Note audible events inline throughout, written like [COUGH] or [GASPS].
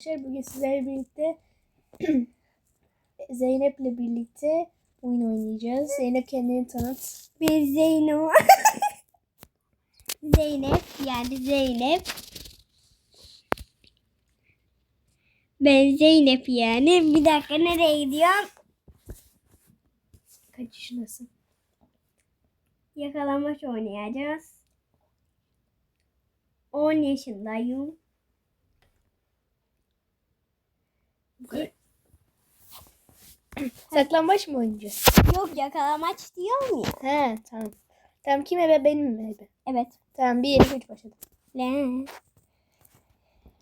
Arkadaşlar bugün sizlerle birlikte [CLEARS THROAT] Zeynep'le birlikte oyun oynayacağız. Zeynep kendini tanıt. Ben Zeyno. [LAUGHS] Zeynep yani Zeynep. Ben Zeynep yani. Bir dakika nereye gidiyorum? Kaç yaşındasın? Yakalamaç oynayacağız. 10 yaşındayım. Saklambaç mı oynayacağız? Yok yakalamaç diyorum ya. He tamam. Tamam kim ebe benim mi ebe? Evet. Tamam bir iki üç başladım. Ne?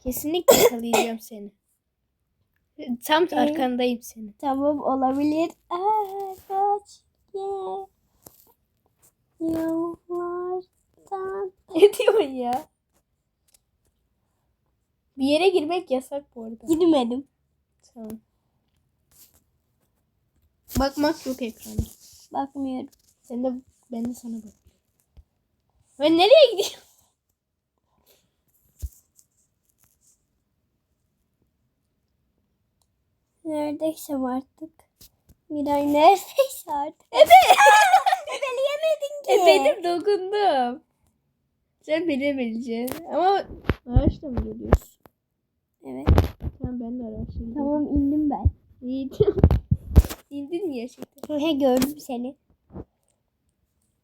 Kesinlikle yakalayacağım seni. Tam arkandayım senin. Tamam olabilir. Aa, kaç ye. Yıllardan. Ne diyorsun ya? Bir yere girmek yasak bu arada. Girmedim. Tamam. Bakmak yok ekranda. Bakmıyorum. Sen de ben de sana bak. Ben nereye gidiyorum? Neredeysem artık. Miray neredeyse artık. Evet. [LAUGHS] Ebeleyemedin ki. E benim dokundum. Sen beni bileceksin. Ama araçla mı geliyorsun? Evet. Tamam ben de geliyorum. Tamam indim ben. İyi. [LAUGHS] İndin mi gerçekten? He gördüm seni.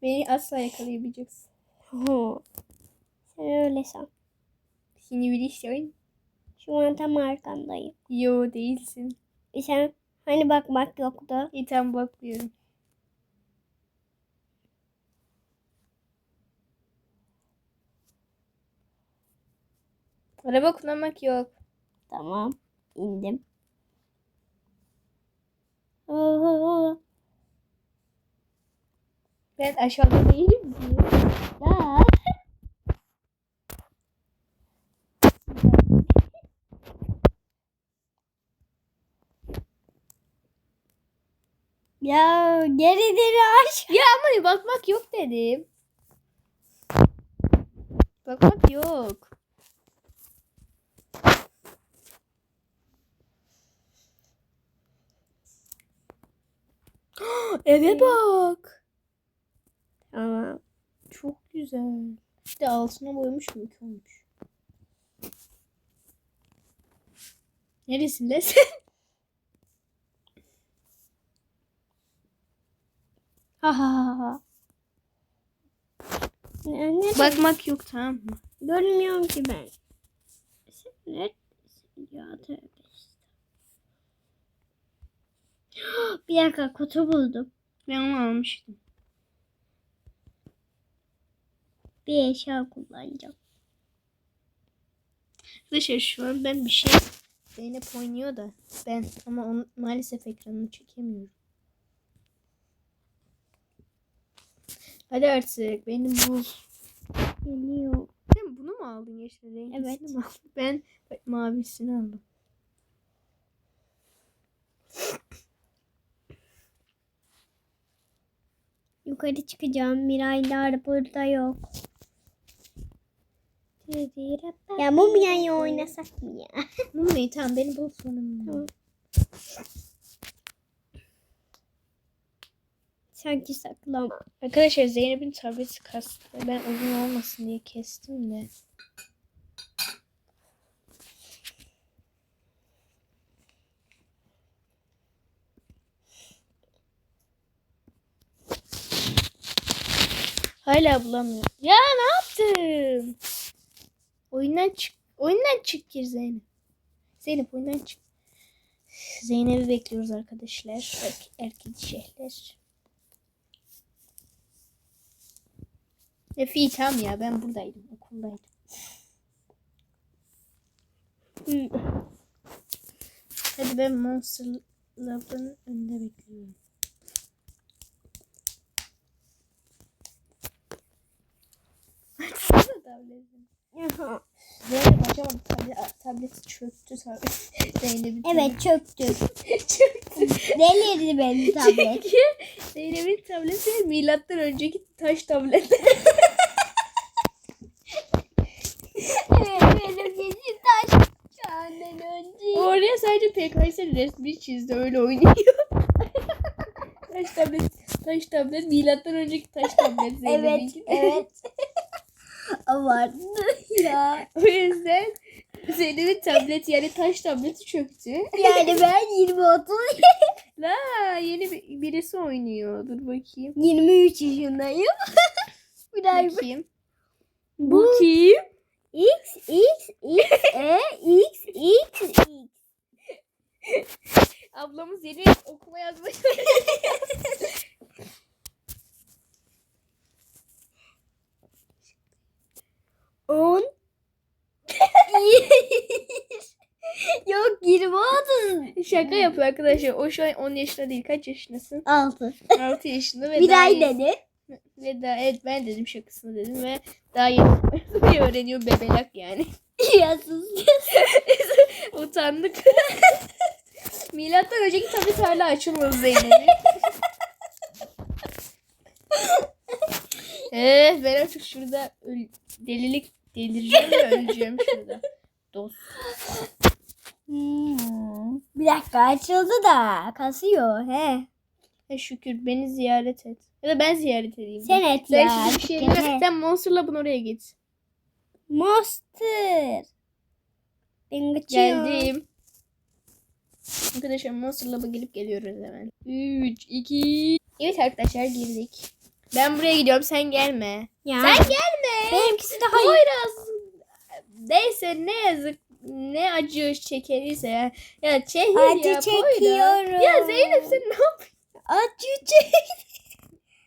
Beni asla yakalayabileceksin. Hı. Sen öyle san. Seni bilirsin. Şu an tam arkandayım. Yo değilsin. E sen hani bakmak yoktu. İyi tamam bakmıyorum. Araba kullanmak yok. Tamam. indim. Oo. Ben aşağıda değilim? Da. [LAUGHS] Ya geridir aç. Ya ama bakmak yok dedim. Bakmak yok. Eve bak. Tamam. Çok güzel. Bir de altına boyamış mı olmuş. Neresindesin? Ha ha ha ha. Ne Bakmak yok tamam mı? Görmüyorum ki ben. Sen neredesin ya tövbe işte. [GASPS] Bir dakika kutu buldum. Ben onu almıştım. Bir eşya kullanacağım. Arkadaşlar şu an ben bir şey Zeynep oynuyor da ben ama onu maalesef ekranını çekemiyorum. Hadi artık beni bul. Geliyor. Sen bunu mu aldın yeşil renklisini Evet. mi aldın? Ben mavisini aldım. [LAUGHS] Yukarı çıkacağım. Miraylar burada yok. Ya Mumya'yı oynasak mı ya? [LAUGHS] Mummi tamam beni bul Mummi. Tamam. Sanki saklama. Arkadaşlar Zeynep'in tableti kastı. Ben uzun olmasın diye kestim de. Hala bulamıyorum. Ya ne yaptın? Oyundan çık. Oyundan çık gir Zeynep. Zeynep oyundan çık. Zeynep'i bekliyoruz arkadaşlar. Erkek, erkek şeyler. Efe tamam ya ben buradaydım okuldaydım. Hadi ben Monster Lab'ın önünde bekliyorum. Açsana tableti. Zeynep açamadı tablet, tableti çöktü [LAUGHS] tablet. Zeynep'in Evet çöktü. tableti [LAUGHS] çöktü. Delirdi benim tablet. [LAUGHS] Çünkü Zeynep'in tableti milattan önceki taş tablet. evet benim taş. Çağından önce. oraya sadece PKS resmi çizdi öyle oynuyor. taş tablet, taş tablet milattan önceki taş tablet Evet, Zeynep'inki. evet. Abarttı ya. [LAUGHS] O yüzden Zeynep'in tablet yani taş tableti çöktü. Yani ben 20-30, [LAUGHS] La yeni bir, birisi oynuyor. Dur bakayım. 23 yaşındayım. [LAUGHS] Bir daha Bakayım. Bu Bu kim? X, X, X, E, X, X, X. Ablamız yeni okuma yazma On. [LAUGHS] Yok 20 30. Şaka yapıyor arkadaşlar. O şu an 10 yaşında değil. Kaç yaşındasın? 6. 6 yaşında ve Bir daha ay yeni- dedi. Ve daha evet ben dedim şakasını dedim ve daha yeni [LAUGHS] öğreniyor bebelak yani. [LAUGHS] Ya sus. Utandık. Milattan önceki tablet hala açılmadı Zeynep'in. Eh ben artık şurada öl- delilik delireceğim ve öleceğim şurada. Dost. Hmm. Bir dakika açıldı da kasıyor he. He şükür beni ziyaret et. Ya da ben ziyaret edeyim. Sen et Sen ya. şimdi bir şey deme. Sen Monster Lab'ın oraya git. Monster. Ben kaçıyorum. Geldim. Arkadaşlar Monster Lab'a gelip geliyoruz hemen. 3, 2... Evet arkadaşlar girdik. Ben buraya gidiyorum sen gelme. Ya. Sen gelme. Benimkisi daha. Poyraz. Neyse ne yazık ne acı çekeriyse ya. Ya çekil Acı ya Poyraz. çekiyorum. Ya Zeynep sen ne yapıyorsun? Acı çek. [LAUGHS]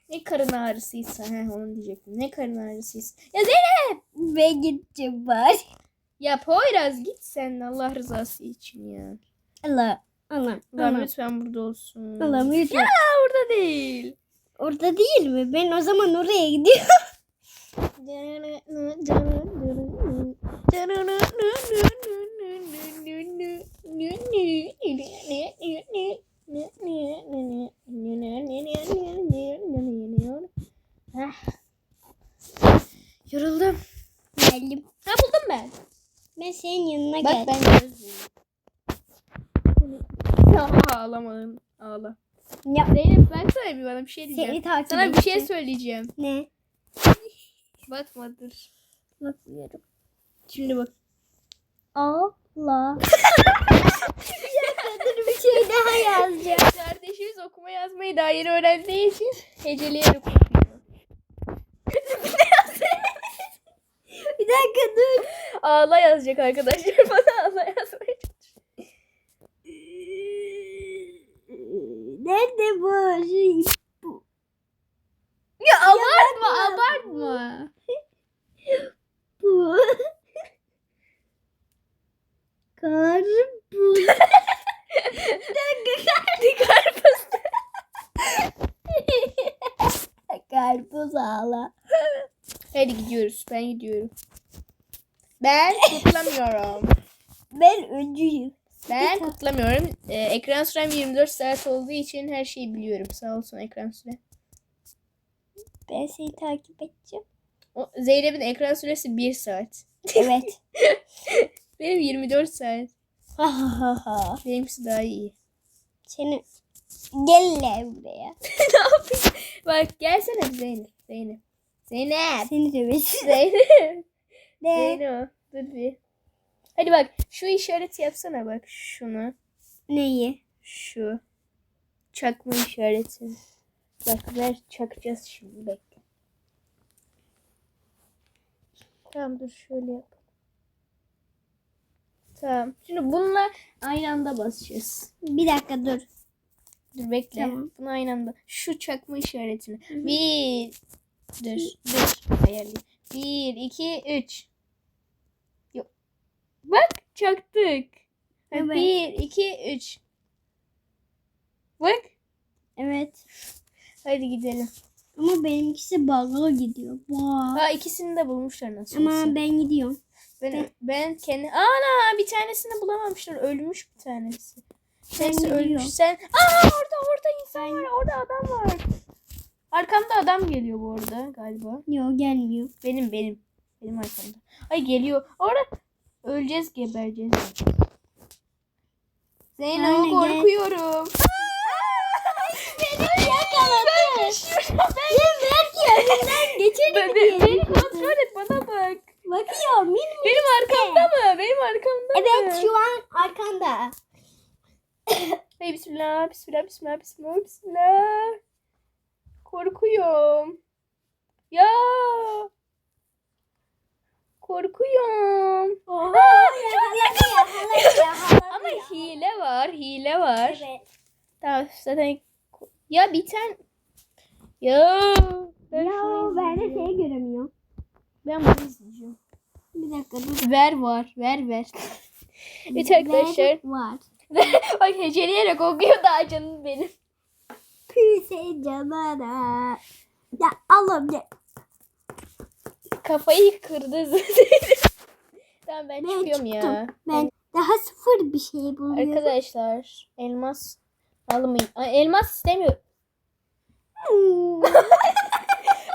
Ne karın ağrısıysa he onu diyecektim. Ne karın ağrısıysa. Ya Zeynep. Ben gideceğim bari. Ya Poyraz git sen Allah rızası için ya. Allah. Allah. Allah. lütfen burada olsun. Allah lütfen. Ya orada değil. Orada değil mi? Ben o zaman oraya gidiyorum. [LAUGHS] Yoruldum. Geldim. Ha buldum ben. Ben senin yanına Bak geldim. ben gözlüyüm. Ağlamadın. Ağla. Ya, Zeynep ben sana bir bana bir şey diyeceğim. seni takip Sana bir şey söyleyeceğim. Ne? Bakma dur. Bakmıyorum. Şimdi bak. Allah. [LAUGHS] Dur bir şey daha yazacağım. Kardeşimiz okuma yazmayı daha yeni öğrendiği için heceleyerek okuyor. Bir dakika dur. Ağla yazacak arkadaşlar. [LAUGHS] Bana ağla yazmaya çalışıyor. Nerede bu? Şey, bu. Ya abartma abartma. Bu. [LAUGHS] Karpuz. Karpuz. [LAUGHS] Karpuz ağla. Hadi gidiyoruz. Ben gidiyorum. Ben kutlamıyorum. Ben öncüyüm. Ben kutlamıyorum. Ee, ekran sürem 24 saat olduğu için her şeyi biliyorum. Sağ olsun ekran süre. Ben seni takip edeceğim. O, Zeynep'in ekran süresi 1 saat. Evet. [LAUGHS] Benim 24 saat. Ha ha ha ha. Benimkisi daha iyi. Seni gel lan buraya. [LAUGHS] ne yapayım? Bak gelsene Zeynep. Zeynep. Zeynep. Seni dövesin. Zeynep. [LAUGHS] Ne? Zeynep. Dur bir. Hadi bak şu işareti yapsana bak şunu. Neyi? Şu. Çakma işareti. Bak ver çakacağız şimdi bekle. Tamam dur şöyle yap. Tamam. Şimdi bununla aynı anda basacağız. Bir dakika dur. Dur bekle. Tamam. Bunu aynı anda. Şu çakma işaretini. Bir. Dur. Dur. Ayarlayayım. Bir, iki, üç. Yok. Bak çaktık. Evet. Bir, iki, üç. Bak. Evet. Hadi gidelim. Ama benimkisi bug'a gidiyor. Vay. Ha ikisini de bulmuşlar nasıl olsa. Ama ben gidiyorum. Ben, ben kendi... Ana bir tanesini bulamamışlar. Ölmüş bir tanesi. Ben gidiyorum. ölmüş. Sen... Aa orada orada insan var. Orada adam var. Arkamda adam geliyor bu arada galiba. Yok gelmiyor. Benim benim. Benim arkamda. Ay geliyor. Orada öleceğiz gebereceğiz. Zeynep Anne, gel. korkuyorum. Beni yakaladı. Ben geçerim Ben, [LAUGHS] diye beni kontrol et bana bak. Bakıyor minik. Benim arkamda mı? Benim arkamda mı? Evet şu an arkanda. [COUGHS] Hey bismillah, bismillah, bismillah, bismillah, bismillah. Korkuyorum. Ya. Korkuyorum. Oha yakaladı yakaladı yakaladı. Ama hile var, hile var. Evet. Tamam zaten ya bir tane ya ben Ya şunu ben de seni göremiyorum. ben bunu izleyeceğim. Bir dakika dur. Ver var, ver ver. Evet arkadaşlar. Ver Var. [LAUGHS] Bak heceleyerek okuyor daha canım benim. Hüseyin canana. Ya Allah'ım ya. Kafayı kırdı [LAUGHS] Tamam ben Ben çıkıyorum ya. çıktım. Ben daha sıfır bir şey buluyorum. Arkadaşlar elmas almayayım. Ay, elmas istemiyorum. [LAUGHS]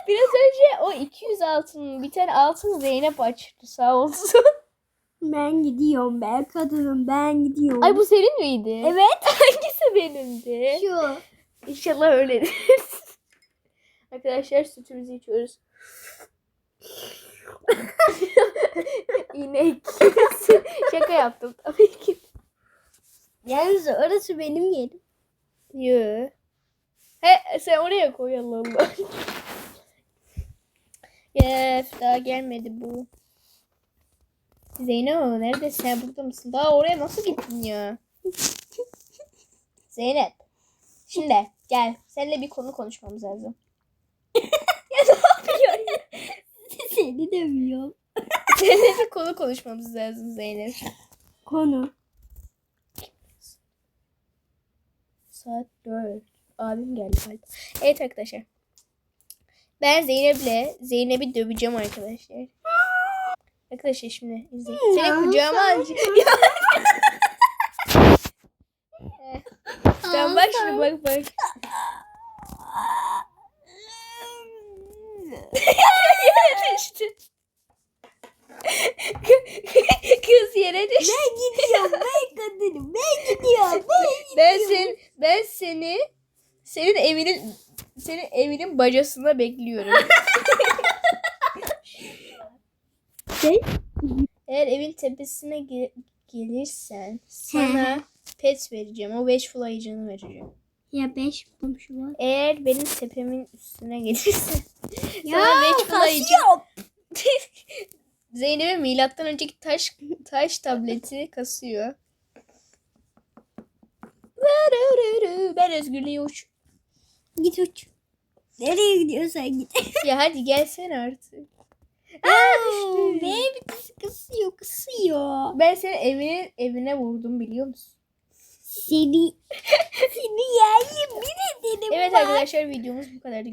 Biraz önce o 200 altın bir tane altın Zeynep açtı sağ olsun. [LAUGHS] ben gidiyorum ben kadınım ben gidiyorum. Ay bu senin miydi? Evet. [LAUGHS] Hangisi benimdi? Şu. İnşallah öyledir. [LAUGHS] Arkadaşlar sütümüzü içiyoruz. İnek. Şaka yaptım tabii ki. Yalnız orası benim yerim. Yoo. He sen oraya koy Allah Allah. Yef daha gelmedi bu. Zeynep nerede sen burada mısın? Daha oraya nasıl gittin ya? [LAUGHS] Zeynep. Şimdi gel. Seninle bir konu konuşmamız lazım. [LAUGHS] ya ne yapıyorsun ya? [LAUGHS] Seni dövüyorum. Seninle bir konu konuşmamız lazım Zeynep. Konu. Saat 4. Abim geldi galiba. Evet arkadaşlar. Ben Zeynep'le Zeynep'i döveceğim arkadaşlar. Arkadaşlar şimdi izleyin. Seni kucağıma alacağım. [LAUGHS] Sen bak şimdi bak bak. Yere düştü. Kız yere düştü. Ben gidiyorum ben kadınım ben gidiyorum ben Ben sen ben seni senin evinin senin evinin bacasında bekliyorum. Ne? [LAUGHS] Eğer evin tepesine ge- gelirsen sana pet vereceğim. O 5 flycını vereceğim. Ya beş komşu var. Eğer benim tepemin üstüne gelirsen [LAUGHS] sana 5 flycı kasıyorum. [LAUGHS] Zeynep'in milattan önceki taş taş tableti kasıyor. Ben özgürlüğe uç. Git uç. Nereye gidiyorsan git. [LAUGHS] Ya hadi gelsene artık. Aa, düştü. Baby kız kısıyor kısıyor. Ben senin evinin evine vurdum biliyor musun? Seni [LAUGHS] seni yerli bir ederim Evet bak. arkadaşlar videomuz bu kadar.